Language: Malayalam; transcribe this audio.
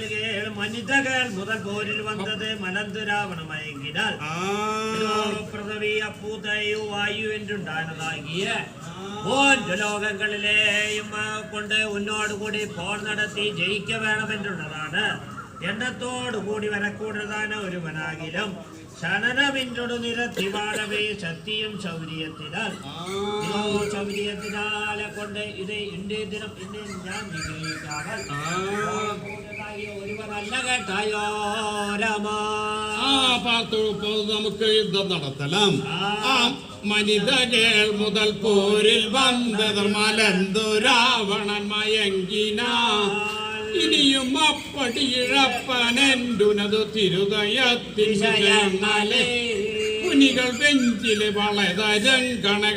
ஏழுகள் மனிதர்கள் முதல் போரில் ലോകങ്ങളിലെയും കൊണ്ട് ഉന്നോടുകൂടി പോർ നടത്തി ജയിക്ക വേണമെന്നുള്ളതാണ്. എണ്ണത്തോടുകൂടി വരക്കൂടുതാണ് ഒരുവനാകിലും. ശനനമിന്നോട് ശക്തിയും ശൗര്യത്തിനാൽ. ശൗര്യത്തിനാലെ കൊണ്ട് ഇത് എന്റെ ദിനം എന്നെ ഞാൻ വിഗ്രഹിക്കാതെ ഒരുവനല്ല കേട്ടായോ രാമ ആ പാർത്തോടൊപ്പം നമുക്ക് യുദ്ധം നടത്തലാം. ആ. മനിതകൾ മുതൽ പോരിൽ വന്നതർമാലെന്തു രാവണൻ മയങ്കിന. ഇനിയും അപ്പടി ഇഴപ്പനെന്തുനതു തിരുതയത്തിൻ മുനികൾ വെഞ്ചിൽ വളതരങ്കണകൾ